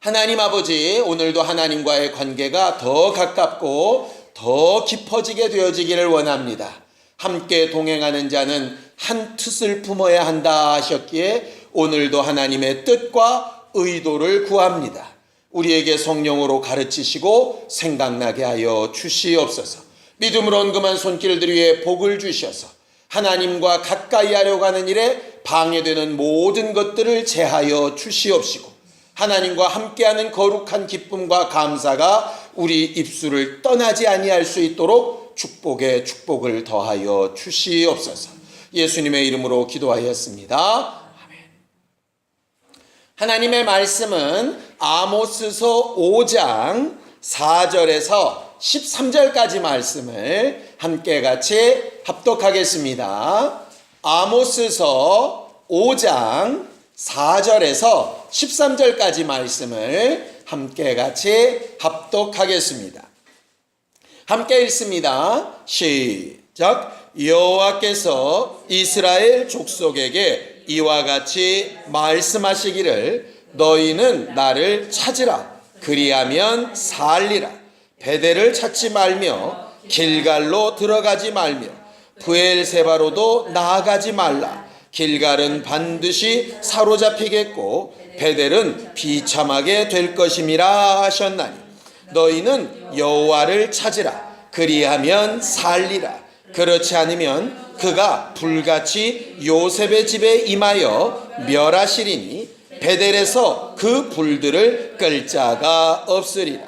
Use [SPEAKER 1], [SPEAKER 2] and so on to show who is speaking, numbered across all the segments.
[SPEAKER 1] 하나님 아버지, 오늘도 하나님과의 관계가 더 가깝고 더 깊어지게 되어지기를 원합니다. 함께 동행하는 자는 한 뜻을 품어야 한다 하셨기에 오늘도 하나님의 뜻과 의도를 구합니다. 우리에게 성령으로 가르치시고 생각나게 하여 주시옵소서. 믿음으로 언금한 손길들 위에 복을 주셔서 하나님과 가까이 하려고 하는 일에 방해되는 모든 것들을 제하여 주시옵시고 하나님과 함께하는 거룩한 기쁨과 감사가 우리 입술을 떠나지 아니할 수 있도록 축복에 축복을 더하여 주시옵소서. 예수님의 이름으로 기도하였습니다. 하나님의 말씀은 아모스서 5장 4절에서 13절까지 말씀을 함께 같이 합독하겠습니다. 아모스서 5장 4절에서 13절까지 말씀을 함께 같이 합독하겠습니다. 함께 읽습니다. 시작. 여호와께서 이스라엘 족속에게 이와 같이 말씀하시기를 너희는 나를 찾으라 그리하면 살리라 베델을 찾지 말며 길갈로 들어가지 말며 부엘세바로도 나아가지 말라 길갈은 반드시 사로잡히겠고 베델은 비참하게 될 것임이라 하셨나니 너희는 여호와를 찾으라. 그리하면 살리라. 그렇지 않으면 그가 불같이 요셉의 집에 임하여 멸하시리니 베델에서 그 불들을 끌 자가 없으리라.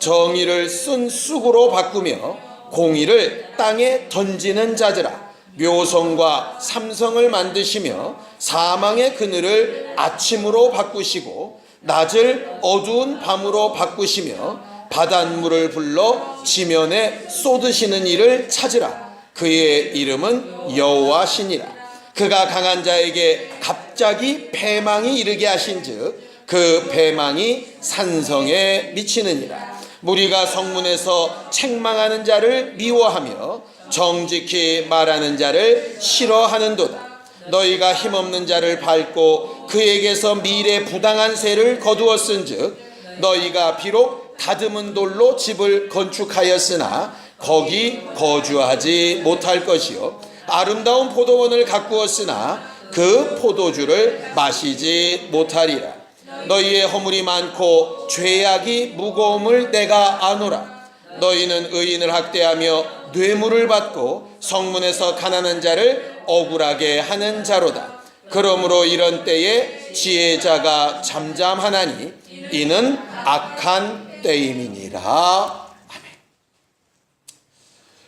[SPEAKER 1] 정의를 쓴 쑥으로 바꾸며 공의를 땅에 던지는 자들아 묘성과 삼성을 만드시며 사망의 그늘을 아침으로 바꾸시고 낮을 어두운 밤으로 바꾸시며 바닷물을 불러 지면에 쏟으시는 이를 찾으라. 그의 이름은 여호와시니라. 그가 강한 자에게 갑자기 패망이 이르게 하신즉 그 패망이 산성에 미치느니라. 무리가 성문에서 책망하는 자를 미워하며 정직히 말하는 자를 싫어하는도다. 너희가 힘없는 자를 밟고 그에게서 미래 부당한 세를 거두었은즉 너희가 비록 다듬은 돌로 집을 건축하였으나 거기 거주하지 못할 것이요. 아름다운 포도원을 가꾸었으나 그 포도주를 마시지 못하리라. 너희의 허물이 많고 죄악이 무거움을 내가 아노라 너희는 의인을 학대하며 뇌물을 받고 성문에서 가난한 자를 억울하게 하는 자로다 그러므로 이런 때에 지혜자가 잠잠하나니 이는 악한 때임이니라 아멘.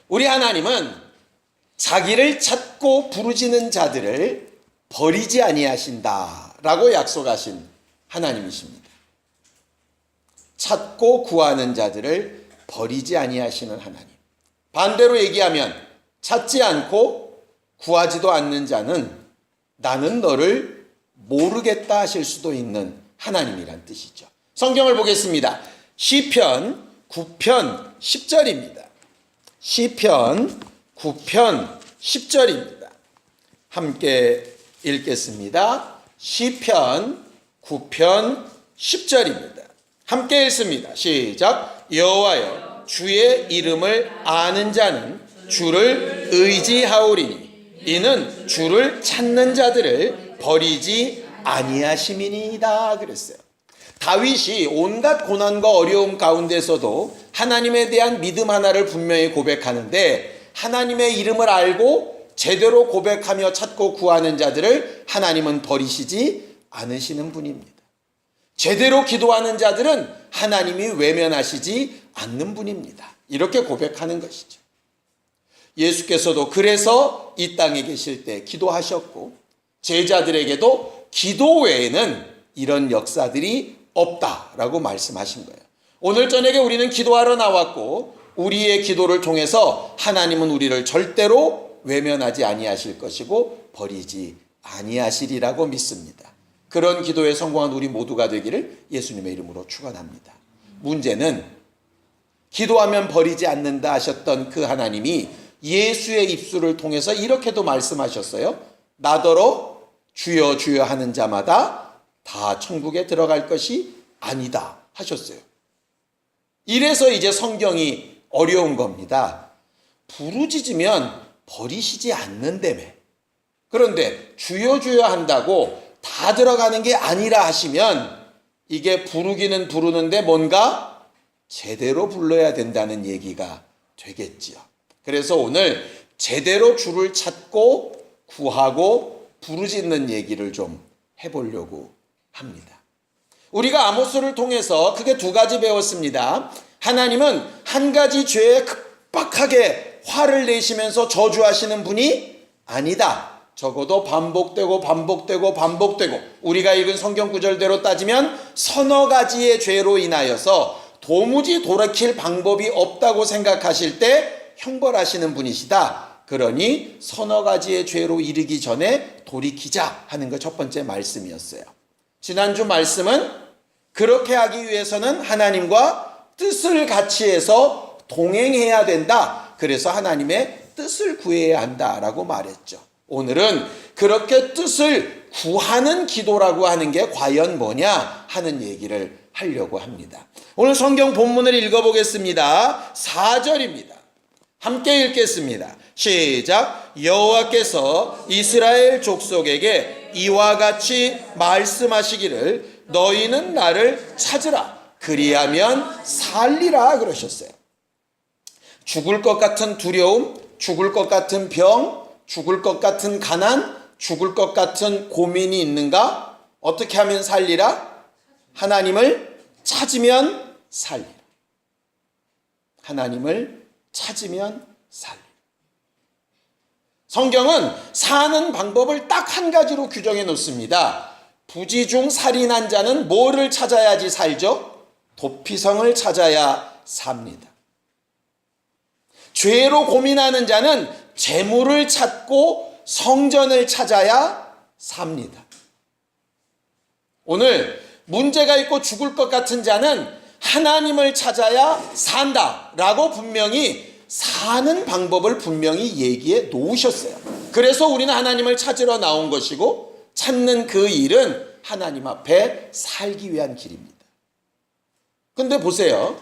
[SPEAKER 1] 우리 하나님은 자기를 찾고 부르짖는 자들을 버리지 아니하신다라고 약속하신 하나님이십니다. 찾고 구하는 자들을 버리지 아니하시는 하나님. 반대로 얘기하면 찾지 않고 구하지도 않는 자는 나는 너를 모르겠다 하실 수도 있는 하나님이란 뜻이죠. 성경을 보겠습니다. 시편 9편 10절입니다. 시편 9편 10절입니다. 함께 읽겠습니다. 시편 9편 10절입니다. 함께 읽습니다. 시작. 여호와여 주의 이름을 아는 자는 주를 의지하오리니 이는 주를 찾는 자들을 버리지 아니하심이니이다 그랬어요. 다윗이 온갖 고난과 어려움 가운데서도 하나님에 대한 믿음 하나를 분명히 고백하는데 하나님의 이름을 알고 제대로 고백하며 찾고 구하는 자들을 하나님은 버리시지 않으시는 분입니다. 제대로 기도하는 자들은 하나님이 외면하시지 않는 분입니다. 이렇게 고백하는 것이죠. 예수께서도 그래서 이 땅에 계실 때 기도하셨고 제자들에게도 기도 외에는 이런 역사들이 없다라고 말씀하신 거예요. 오늘 저녁에 우리는 기도하러 나왔고 우리의 기도를 통해서 하나님은 우리를 절대로 외면하지 아니하실 것이고 버리지 아니하시리라고 믿습니다. 그런 기도에 성공한 우리 모두가 되기를 예수님의 이름으로 축원합니다. 문제는 기도하면 버리지 않는다 하셨던 그 하나님이 예수의 입술을 통해서 이렇게도 말씀하셨어요. 나더러 주여 주여 하는 자마다 다 천국에 들어갈 것이 아니다 하셨어요. 이래서 이제 성경이 어려운 겁니다. 부르짖으면 버리시지 않는다며. 그런데 주여 주여 한다고 다 들어가는 게 아니라 하시면 이게 부르기는 부르는데 뭔가 제대로 불러야 된다는 얘기가 되겠지요. 그래서 오늘 제대로 주를 찾고 구하고 부르짖는 얘기를 좀 해보려고 합니다. 우리가 아모스를 통해서 크게 두 가지 배웠습니다. 하나님은 한 가지 죄에 급박하게 화를 내시면서 저주하시는 분이 아니다. 적어도 반복되고 반복되고 반복되고 우리가 읽은 성경 구절대로 따지면 서너 가지의 죄로 인하여서 도무지 돌이킬 방법이 없다고 생각하실 때 형벌하시는 분이시다. 그러니 서너 가지의 죄로 이르기 전에 돌이키자 하는 거첫 번째 말씀이었어요. 지난주 말씀은 그렇게 하기 위해서는 하나님과 뜻을 같이 해서 동행해야 된다. 그래서 하나님의 뜻을 구해야 한다라고 말했죠. 오늘은 그렇게 뜻을 구하는 기도라고 하는 게 과연 뭐냐 하는 얘기를 하려고 합니다. 오늘 성경 본문을 읽어보겠습니다. 4절입니다. 함께 읽겠습니다. 시작. 여호와께서 이스라엘 족속에게 이와 같이 말씀하시기를 너희는 나를 찾으라. 그리하면 살리라 그러셨어요. 죽을 것 같은 두려움, 죽을 것 같은 병, 죽을 것 같은 가난, 죽을 것 같은 고민이 있는가? 어떻게 하면 살리라? 하나님을 찾으면 살리라. 하나님을 찾으면 살리라. 성경은 사는 방법을 딱 한 가지로 규정해 놓습니다. 부지 중 살인한 자는 뭐를 찾아야지 살죠? 도피성을 찾아야 삽니다. 죄로 고민하는 자는 재물을 찾고 성전을 찾아야 삽니다. 오늘 문제가 있고 죽을 것 같은 자는 하나님을 찾아야 산다 라고 분명히 사는 방법을 분명히 얘기해 놓으셨어요. 그래서 우리는 하나님을 찾으러 나온 것이고 찾는 그 일은 하나님 앞에 살기 위한 길입니다. 근데 보세요.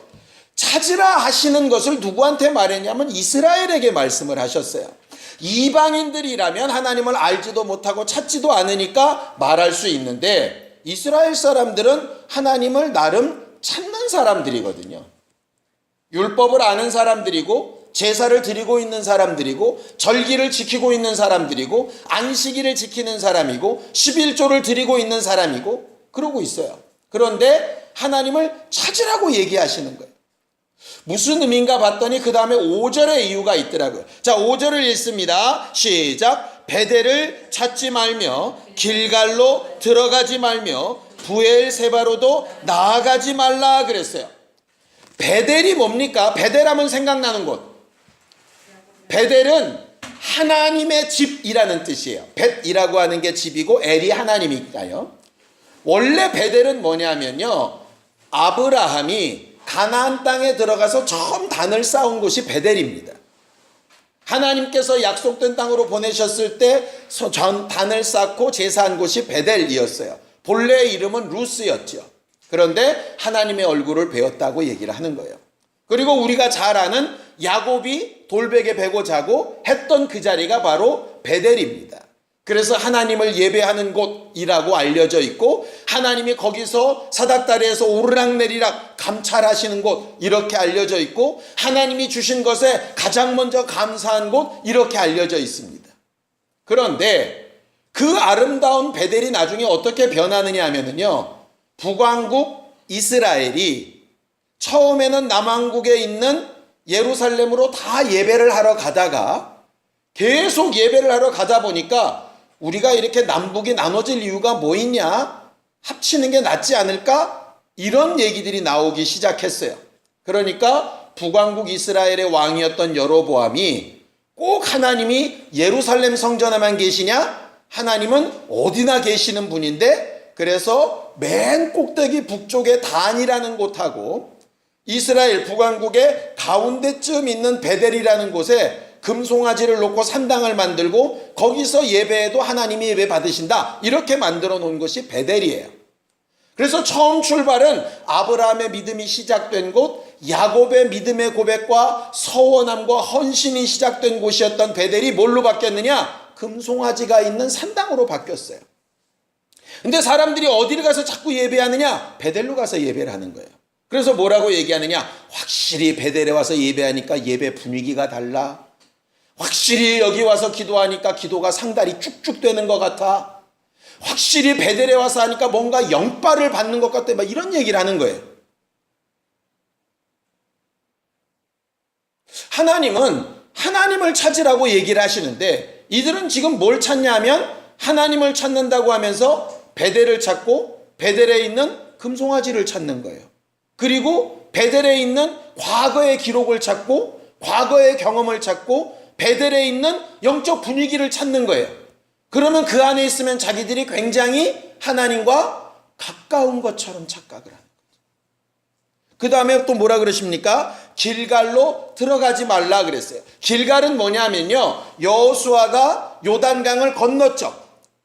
[SPEAKER 1] 찾으라 하시는 것을 누구한테 말했냐면 이스라엘에게 말씀을 하셨어요. 이방인들이라면 하나님을 알지도 못하고 찾지도 않으니까 말할 수 있는데 이스라엘 사람들은 하나님을 나름 찾는 사람들이거든요. 율법을 아는 사람들이고 제사를 드리고 있는 사람들이고 절기를 지키고 있는 사람들이고 안식일을 지키는 사람이고 11조를 드리고 있는 사람이고 그러고 있어요. 그런데 하나님을 찾으라고 얘기하시는 거예요. 무슨 의미인가 봤더니 그 다음에 5절의 이유가 있더라고요. 자, 5절을 읽습니다. 시작. 베델을 찾지 말며 길갈로 들어가지 말며 부엘 세바로도 나아가지 말라 그랬어요. 베델이 뭡니까? 베델하면 생각나는 곳. 베델은 하나님의 집이라는 뜻이에요. 벳이라고 하는 게 집이고 엘이 하나님이니까요. 원래 베델은 뭐냐면요. 아브라함이 가나안 땅에 들어가서 처음 단을 쌓은 곳이 베델입니다. 하나님께서 약속된 땅으로 보내셨을 때 전 단을 쌓고 제사한 곳이 베델이었어요. 본래의 이름은 루스였죠. 그런데 하나님의 얼굴을 배웠다고 얘기를 하는 거예요. 그리고 우리가 잘 아는 야곱이 돌베개 베고 자고 했던 그 자리가 바로 베델입니다. 그래서 하나님을 예배하는 곳이라고 알려져 있고 하나님이 거기서 사닥다리에서 오르락내리락 감찰하시는 곳 이렇게 알려져 있고 하나님이 주신 것에 가장 먼저 감사한 곳 이렇게 알려져 있습니다. 그런데 그 아름다운 베델이 나중에 어떻게 변하느냐 하면은요. 북왕국 이스라엘이 처음에는 남왕국에 있는 예루살렘으로 다 예배를 하러 가다가 계속 예배를 하러 가다 보니까 우리가 이렇게 남북이 나눠질 이유가 뭐 있냐? 합치는 게 낫지 않을까? 이런 얘기들이 나오기 시작했어요. 그러니까 북왕국 이스라엘의 왕이었던 여로보암이 꼭 하나님이 예루살렘 성전에만 계시냐? 하나님은 어디나 계시는 분인데 그래서 맨 꼭대기 북쪽의 단이라는 곳하고 이스라엘 북왕국의 가운데쯤 있는 베델이라는 곳에 금송아지를 놓고 산당을 만들고 거기서 예배해도 하나님이 예배 받으신다. 이렇게 만들어 놓은 것이 베델이에요. 그래서 처음 출발은 아브라함의 믿음이 시작된 곳, 야곱의 믿음의 고백과 서원함과 헌신이 시작된 곳이었던 베델이 뭘로 바뀌었느냐? 금송아지가 있는 산당으로 바뀌었어요. 근데 사람들이 어디를 가서 자꾸 예배하느냐? 베델로 가서 예배를 하는 거예요. 그래서 뭐라고 얘기하느냐? 확실히 베델에 와서 예배하니까 예배 분위기가 달라. 확실히 여기 와서 기도하니까 기도가 상달이 쭉쭉 되는 것 같아. 확실히 베델에 와서 하니까 뭔가 영빨을 받는 것 같아. 막 이런 얘기를 하는 거예요. 하나님은 하나님을 찾으라고 얘기를 하시는데 이들은 지금 뭘 찾냐면 하나님을 찾는다고 하면서 베델을 찾고 베델에 있는 금송아지를 찾는 거예요. 그리고 베델에 있는 과거의 기록을 찾고 과거의 경험을 찾고 베델에 있는 영적 분위기를 찾는 거예요. 그러면 그 안에 있으면 자기들이 굉장히 하나님과 가까운 것처럼 착각을 하는 거죠. 그 다음에 또 뭐라 그러십니까? 길갈로 들어가지 말라 그랬어요. 길갈은 뭐냐면요. 여호수아가 요단강을 건넜죠.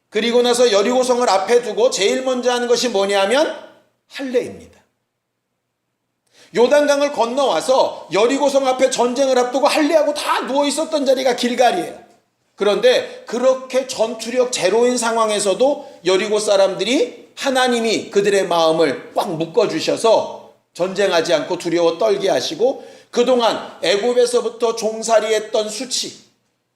[SPEAKER 1] 그리고 나서 여리고성을 앞에 두고 제일 먼저 하는 것이 뭐냐면 할례입니다. 요단강을 건너와서 여리고성 앞에 전쟁을 앞두고 할례하고 다 누워 있었던 자리가 길갈이에요. 그런데 그렇게 전투력 제로인 상황에서도 여리고 사람들이 하나님이 그들의 마음을 꽉 묶어 주셔서 전쟁하지 않고 두려워 떨게 하시고 그동안 애굽에서부터 종살이했던 수치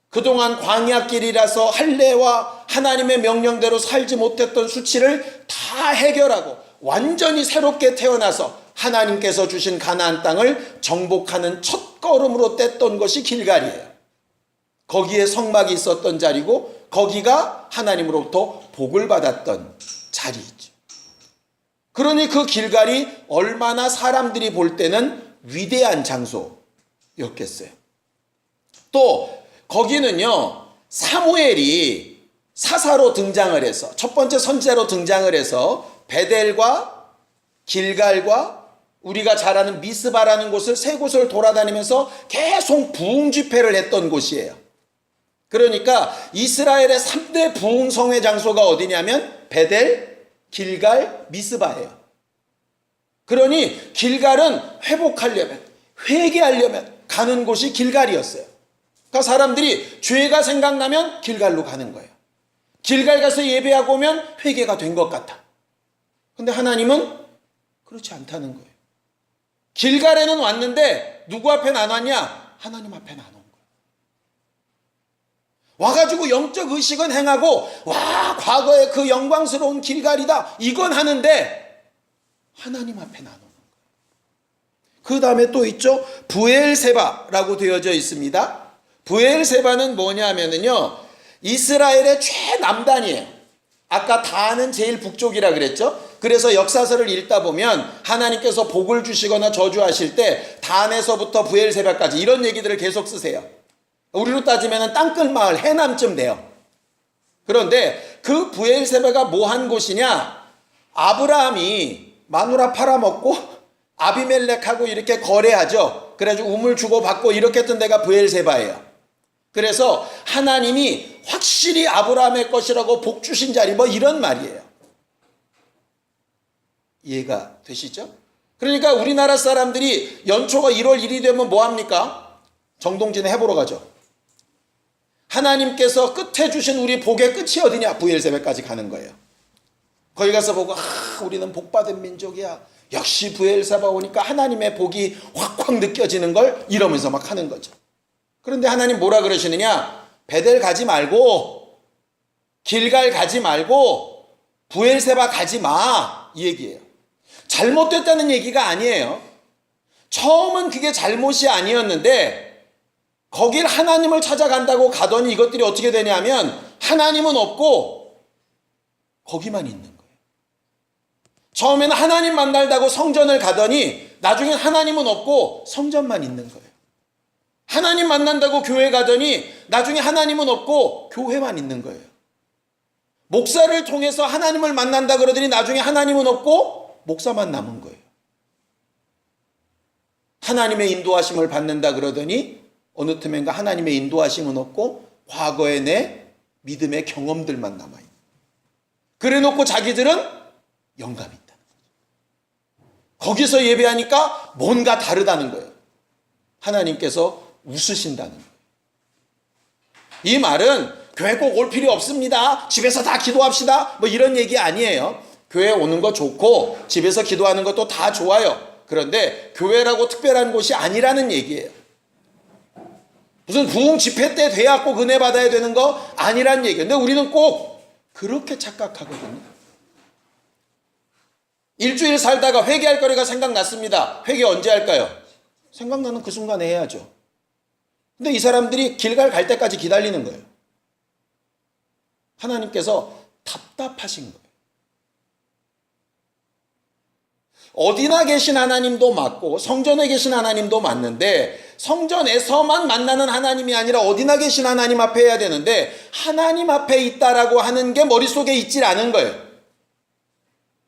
[SPEAKER 1] 그동안 광야길이라서 할례와 하나님의 명령대로 살지 못했던 수치를 다 해결하고 완전히 새롭게 태어나서 하나님께서 주신 가나안 땅을 정복하는 첫 걸음으로 뗐던 것이 길갈이에요. 거기에 성막이 있었던 자리고 거기가 하나님으로부터 복을 받았던 자리이죠. 그러니 그 길갈이 얼마나 사람들이 볼 때는 위대한 장소였겠어요. 또 거기는요 사무엘이 사사로 등장을 해서 첫 번째 선지자로 등장을 해서 베델과 길갈과 우리가 잘 아는 미스바라는 곳을 세 곳을 돌아다니면서 계속 부흥 집회를 했던 곳이에요. 그러니까 이스라엘의 3대 부흥 성회 장소가 어디냐면 베델, 길갈, 미스바예요. 그러니 길갈은 회복하려면 회개하려면 가는 곳이 길갈이었어요. 그러니까 사람들이 죄가 생각나면 길갈로 가는 거예요. 길갈 가서 예배하고 오면 회개가 된 것 같아. 근데 하나님은 그렇지 않다는 거예요. 길갈에는 왔는데 누구 앞에 안 왔냐? 하나님 앞에 안온 거예요. 와가지고 영적 의식은 행하고 와 과거의 그 영광스러운 길갈이다 이건 하는데 하나님 앞에 안 오는 거예요. 그 다음에 또 있죠 부엘세바라고 되어져 있습니다. 부엘세바는 뭐냐면은요 이스라엘의 최남단이에요. 아까 다는 제일 북쪽이라 그랬죠. 그래서 역사서를 읽다 보면 하나님께서 복을 주시거나 저주하실 때 단에서부터 부엘세바까지 이런 얘기들을 계속 쓰세요. 우리로 따지면 땅끝 마을 해남쯤 돼요. 그런데 그 부엘세바가 뭐 한 곳이냐? 아브라함이 마누라 팔아먹고 아비멜렉하고 이렇게 거래하죠. 그래가지고 우물 주고 받고 이렇게 했던 데가 부엘세바예요. 그래서 하나님이 확실히 아브라함의 것이라고 복 주신 자리 뭐 이런 말이에요. 이해가 되시죠? 그러니까 우리나라 사람들이 연초가 1월 1이 되면 뭐 합니까? 정동진에 해보러 가죠. 하나님께서 끝에 주신 우리 복의 끝이 어디냐? 부엘세베까지 가는 거예요. 거기 가서 보고 아, 우리는 복받은 민족이야. 역시 부엘세바 오니까 하나님의 복이 확확 느껴지는 걸 이러면서 막 하는 거죠. 그런데 하나님 뭐라 그러시느냐? 베델 가지 말고 길갈 가지 말고 부엘세바 가지 마 이 얘기예요. 잘못됐다는 얘기가 아니에요. 처음은 그게 잘못이 아니었는데 거길 하나님을 찾아간다고 가더니 이것들이 어떻게 되냐면 하나님은 없고 거기만 있는 거예요. 처음에는 하나님 만날다고 성전을 가더니 나중엔 하나님은 없고 성전만 있는 거예요. 하나님 만난다고 교회 가더니 나중에 하나님은 없고 교회만 있는 거예요. 목사를 통해서 하나님을 만난다 그러더니 나중에 하나님은 없고 목사만 남은 거예요. 하나님의 인도하심을 받는다 그러더니 어느 틈엔가 하나님의 인도하심은 없고 과거의 내 믿음의 경험들만 남아있는 그래 놓고 자기들은 영감이 있다는 거예요. 거기서 예배하니까 뭔가 다르다는 거예요. 하나님께서 웃으신다는 거예요. 이 말은 교회 꼭 올 필요 없습니다. 집에서 다 기도합시다. 뭐 이런 얘기 아니에요. 교회 오는 거 좋고 집에서 기도하는 것도 다 좋아요. 그런데 교회라고 특별한 곳이 아니라는 얘기예요. 무슨 부흥 집회 때꼭 은혜 받아야 되는 거 아니란 얘기예요. 근데 우리는 꼭 그렇게 착각하거든요. 일주일 살다가 회개할 거리가 생각났습니다. 회개 언제 할까요? 생각나는 그 순간에 해야죠. 근데 이 사람들이 길갈 갈 때까지 기다리는 거예요. 하나님께서 답답하신 거예요. 어디나 계신 하나님도 맞고 성전에 계신 하나님도 맞는데 성전에서만 만나는 하나님이 아니라 어디나 계신 하나님 앞에 해야 되는데 하나님 앞에 있다라고 하는 게 머릿속에 있질 않은 거예요.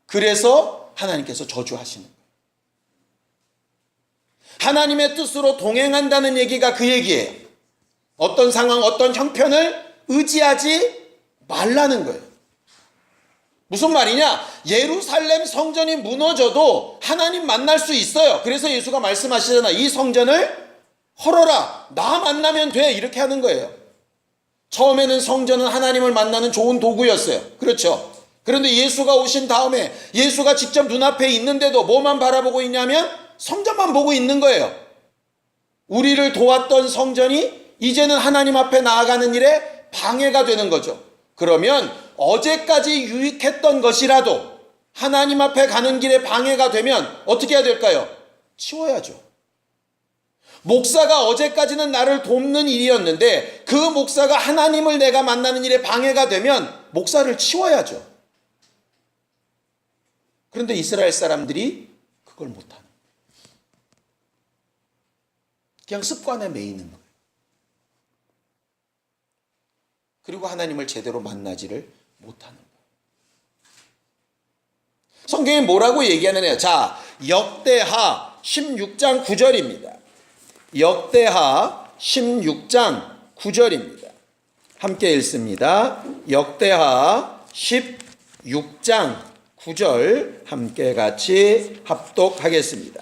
[SPEAKER 1] 그래서 하나님께서 저주하시는 거예요. 하나님의 뜻으로 동행한다는 얘기가 그 얘기예요. 어떤 상황, 어떤 형편을 의지하지 말라는 거예요. 무슨 말이냐? 예루살렘 성전이 무너져도 하나님 만날 수 있어요. 그래서 예수가 말씀하시잖아. 이 성전을 헐어라. 나 만나면 돼. 이렇게 하는 거예요. 처음에는 성전은 하나님을 만나는 좋은 도구였어요. 그렇죠. 그런데 예수가 오신 다음에 예수가 직접 눈앞에 있는데도 뭐만 바라보고 있냐면 성전만 보고 있는 거예요. 우리를 도왔던 성전이 이제는 하나님 앞에 나아가는 일에 방해가 되는 거죠. 그러면 어제까지 유익했던 것이라도 하나님 앞에 가는 길에 방해가 되면 어떻게 해야 될까요? 치워야죠. 목사가 어제까지는 나를 돕는 일이었는데 그 목사가 하나님을 내가 만나는 일에 방해가 되면 목사를 치워야죠. 그런데 이스라엘 사람들이 그걸 못하는. 그냥 습관에 매이는 거예요. 그리고 하나님을 제대로 만나지를 못하는 거예요. 성경이 뭐라고 얘기하느냐? 자, 역대하 16장 9절입니다. 역대하 16장 9절입니다. 함께 읽습니다. 역대하 16장 9절 함께 같이 합독하겠습니다.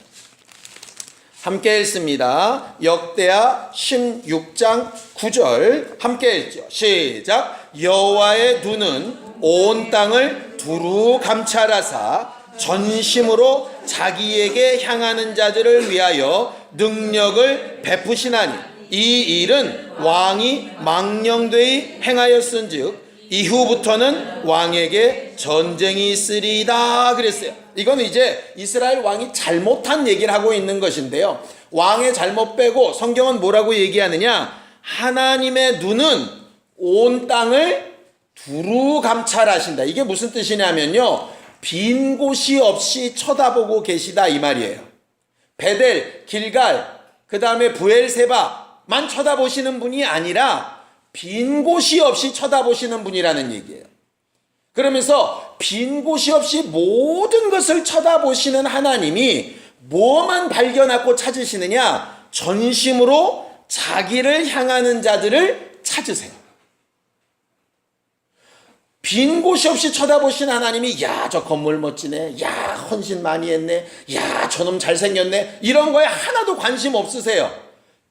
[SPEAKER 1] 함께 읽습니다. 역대하 16장 9절 함께 읽죠. 시작. 여호와의 눈은 온 땅을 두루 감찰하사 전심으로 자기에게 향하는 자들을 위하여 능력을 베푸시나니 이 일은 왕이 망령되이 행하였은즉 이후부터는 왕에게 전쟁이 있으리다 그랬어요. 이건 이제 이스라엘 왕이 잘못한 얘기를 하고 있는 것인데요. 왕의 잘못 빼고 성경은 뭐라고 얘기하느냐? 하나님의 눈은 온 땅을 두루 감찰하신다. 이게 무슨 뜻이냐면요. 빈 곳이 없이 쳐다보고 계시다 이 말이에요. 베델, 길갈, 그 다음에 부엘세바만 쳐다보시는 분이 아니라 빈 곳이 없이 쳐다보시는 분이라는 얘기예요. 그러면서 빈 곳이 없이 모든 것을 쳐다보시는 하나님이 뭐만 발견하고 찾으시느냐? 전심으로 자기를 향하는 자들을 찾으세요. 빈 곳이 없이 쳐다보신 하나님이 야 저 건물 멋지네. 야 헌신 많이 했네. 야 저놈 잘생겼네. 이런 거에 하나도 관심 없으세요.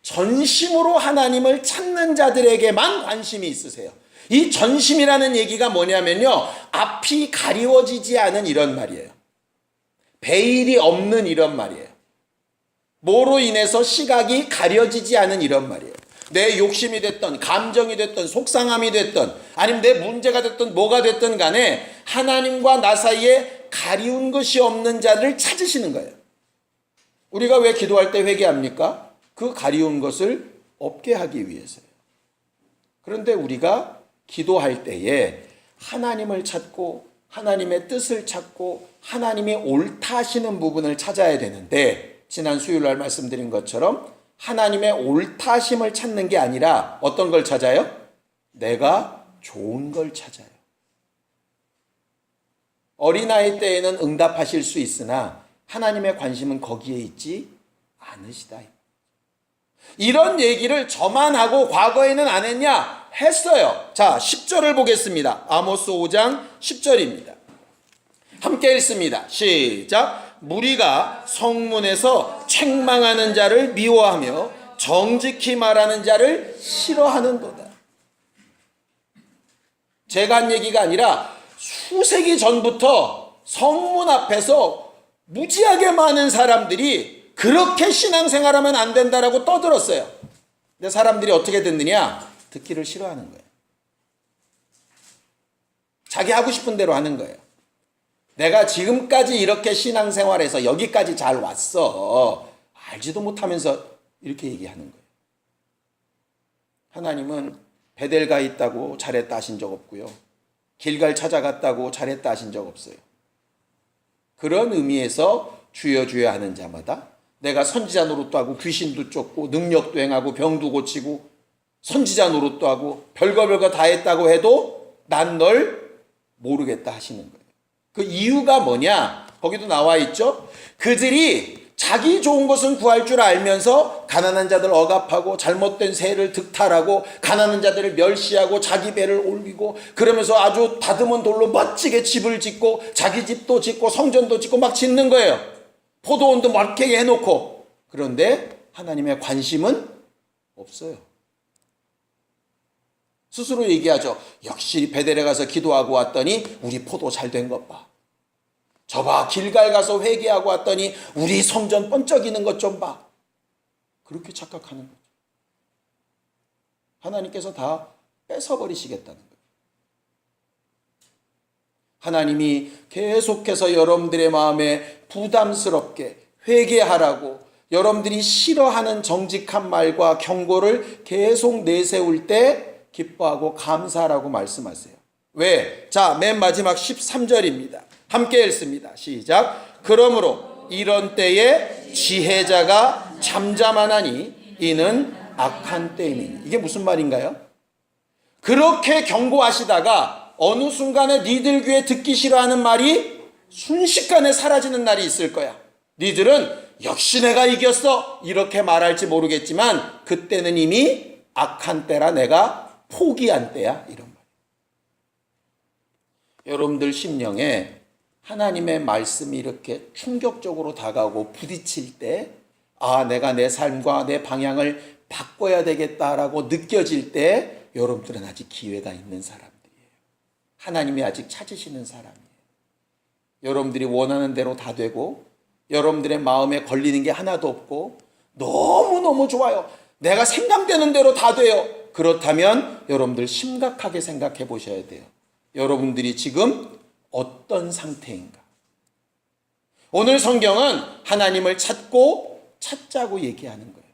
[SPEAKER 1] 전심으로 하나님을 찾는 자들에게만 관심이 있으세요 이 전심이라는 얘기가 뭐냐면요 앞이 가리워지지 않은 이런 말이에요 베일이 없는 이런 말이에요 뭐로 인해서 시각이 가려지지 않은 이런 말이에요 내 욕심이 됐던 감정이 됐던 속상함이 됐던 아니면 내 문제가 됐던 뭐가 됐든 간에 하나님과 나 사이에 가리운 것이 없는 자를 찾으시는 거예요. 우리가 왜 기도할 때 회개합니까? 그 가리운 것을 없게 하기 위해서요. 그런데 우리가 기도할 때에 하나님을 찾고 하나님의 뜻을 찾고 하나님이 옳다 하시는 부분을 찾아야 되는데 지난 수요일 날 말씀드린 것처럼 하나님의 옳다심을 찾는 게 아니라 어떤 걸 찾아요? 내가 좋은 걸 찾아요. 어린아이 때에는 응답하실 수 있으나 하나님의 관심은 거기에 있지 않으시다. 이런 얘기를 저만 하고 과거에는 안 했냐? 했어요. 자, 10절을 보겠습니다. 아모스 5장 10절입니다. 함께 읽습니다. 시작. 무리가 성문에서 책망하는 자를 미워하며 정직히 말하는 자를 싫어하는도다. 제가 한 얘기가 아니라 수세기 전부터 성문 앞에서 무지하게 많은 사람들이 그렇게 신앙생활하면 안 된다라고 떠들었어요. 근데 사람들이 어떻게 듣느냐? 듣기를 싫어하는 거예요. 자기 하고 싶은 대로 하는 거예요. 내가 지금까지 이렇게 신앙생활해서 여기까지 잘 왔어. 알지도 못하면서 이렇게 얘기하는 거예요. 하나님은 베델가 있다고 잘했다 하신 적 없고요. 길갈 찾아갔다고 잘했다 하신 적 없어요. 그런 의미에서 주여 주여 하는 자마다 내가 선지자 노릇도 하고 귀신도 쫓고 능력도 행하고 병도 고치고 선지자 노릇도 하고 별거 별거 다 했다고 해도 난 널 모르겠다 하시는 거예요. 그 이유가 뭐냐? 거기도 나와 있죠. 그들이 자기 좋은 것은 구할 줄 알면서 가난한 자들 억압하고 잘못된 세를 득탈하고 가난한 자들을 멸시하고 자기 배를 올리고 그러면서 아주 다듬은 돌로 멋지게 집을 짓고 자기 집도 짓고 성전도 짓고 막 짓는 거예요. 포도원도 멋지게 해놓고 그런데 하나님의 관심은 없어요. 스스로 얘기하죠. 역시 베델에 가서 기도하고 왔더니 우리 포도 잘 된 것 봐. 저봐 길갈 가서 회개하고 왔더니 우리 성전 번쩍이는 것 좀 봐. 그렇게 착각하는 거죠. 하나님께서 다 뺏어버리시겠다는 거예요. 하나님이 계속해서 여러분들의 마음에 부담스럽게 회개하라고 여러분들이 싫어하는 정직한 말과 경고를 계속 내세울 때 기뻐하고 감사하라고 말씀하세요. 왜? 자, 맨 마지막 13절입니다. 함께 읽습니다. 시작. 그러므로 이런 때에 지혜자가 잠잠하나니 이는 악한 때임이니. 이게 무슨 말인가요? 그렇게 경고하시다가 어느 순간에 니들 귀에 듣기 싫어하는 말이 순식간에 사라지는 날이 있을 거야. 니들은 역시 내가 이겼어. 이렇게 말할지 모르겠지만 그때는 이미 악한 때라 내가 포기한 때야. 이런 말. 여러분들 심령에 하나님의 말씀이 이렇게 충격적으로 다가오고 부딪힐 때, 아, 내가 내 삶과 내 방향을 바꿔야 되겠다라고 느껴질 때, 여러분들은 아직 기회가 있는 사람들이에요. 하나님이 아직 찾으시는 사람이에요. 여러분들이 원하는 대로 다 되고, 여러분들의 마음에 걸리는 게 하나도 없고, 너무너무 좋아요. 내가 생각되는 대로 다 돼요. 그렇다면 여러분들 심각하게 생각해 보셔야 돼요. 여러분들이 지금 어떤 상태인가? 오늘 성경은 하나님을 찾고 찾자고 얘기하는 거예요.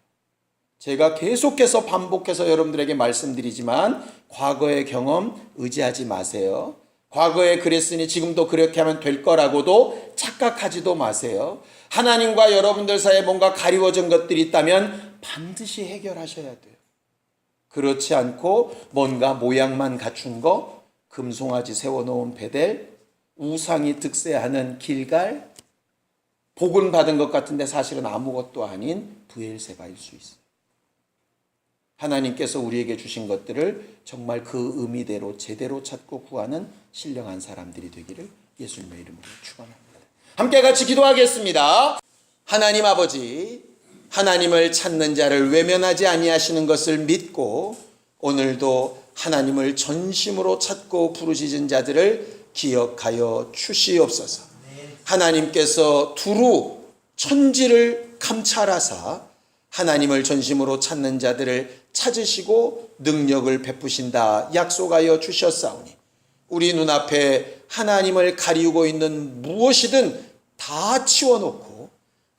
[SPEAKER 1] 제가 계속해서 반복해서 여러분들에게 말씀드리지만 과거의 경험 의지하지 마세요. 과거에 그랬으니 지금도 그렇게 하면 될 거라고도 착각하지도 마세요. 하나님과 여러분들 사이에 뭔가 가리워진 것들이 있다면 반드시 해결하셔야 돼요. 그렇지 않고 뭔가 모양만 갖춘 거, 금송아지 세워놓은 베델, 우상이 득세하는 길갈, 복은 받은 것 같은데 사실은 아무것도 아닌 부엘세바일 수 있어요. 하나님께서 우리에게 주신 것들을 정말 그 의미대로 제대로 찾고 구하는 신령한 사람들이 되기를 예수님의 이름으로 축원합니다. 함께 같이 기도하겠습니다. 하나님 아버지, 하나님을 찾는 자를 외면하지 아니하시는 것을 믿고 오늘도 하나님을 전심으로 찾고 부르짖은 자들을 기억하여 주시옵소서. 하나님께서 두루 천지를 감찰하사 하나님을 전심으로 찾는 자들을 찾으시고 능력을 베푸신다 약속하여 주셨사오니 우리 눈앞에 하나님을 가리우고 있는 무엇이든 다 치워놓고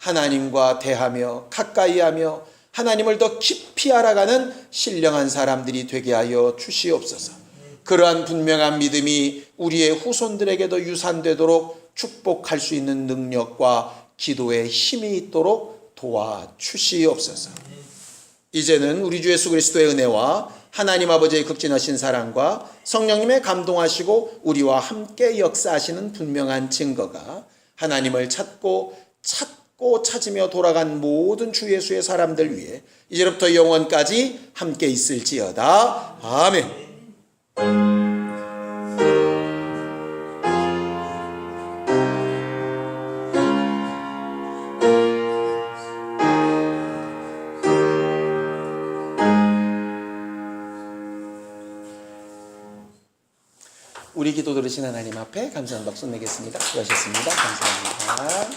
[SPEAKER 1] 하나님과 대하며 가까이 하며 하나님을 더 깊이 알아가는 신령한 사람들이 되게 하여 주시옵소서. 그러한 분명한 믿음이 우리의 후손들에게도 유산되도록 축복할 수 있는 능력과 기도의 힘이 있도록 도와 주시옵소서. 이제는 우리 주 예수 그리스도의 은혜와 하나님 아버지의 극진하신 사랑과 성령님의 감동하시고 우리와 함께 역사하시는 분명한 증거가 하나님을 찾고 찾고 꼭 찾으며 돌아간 모든 주 예수의 사람들 위해 이제부터 영원까지 함께 있을지어다. 아멘. 우리 기도 들으신 하나님 앞에 감사한 박수 내겠습니다. 수고하셨습니다. 감사합니다.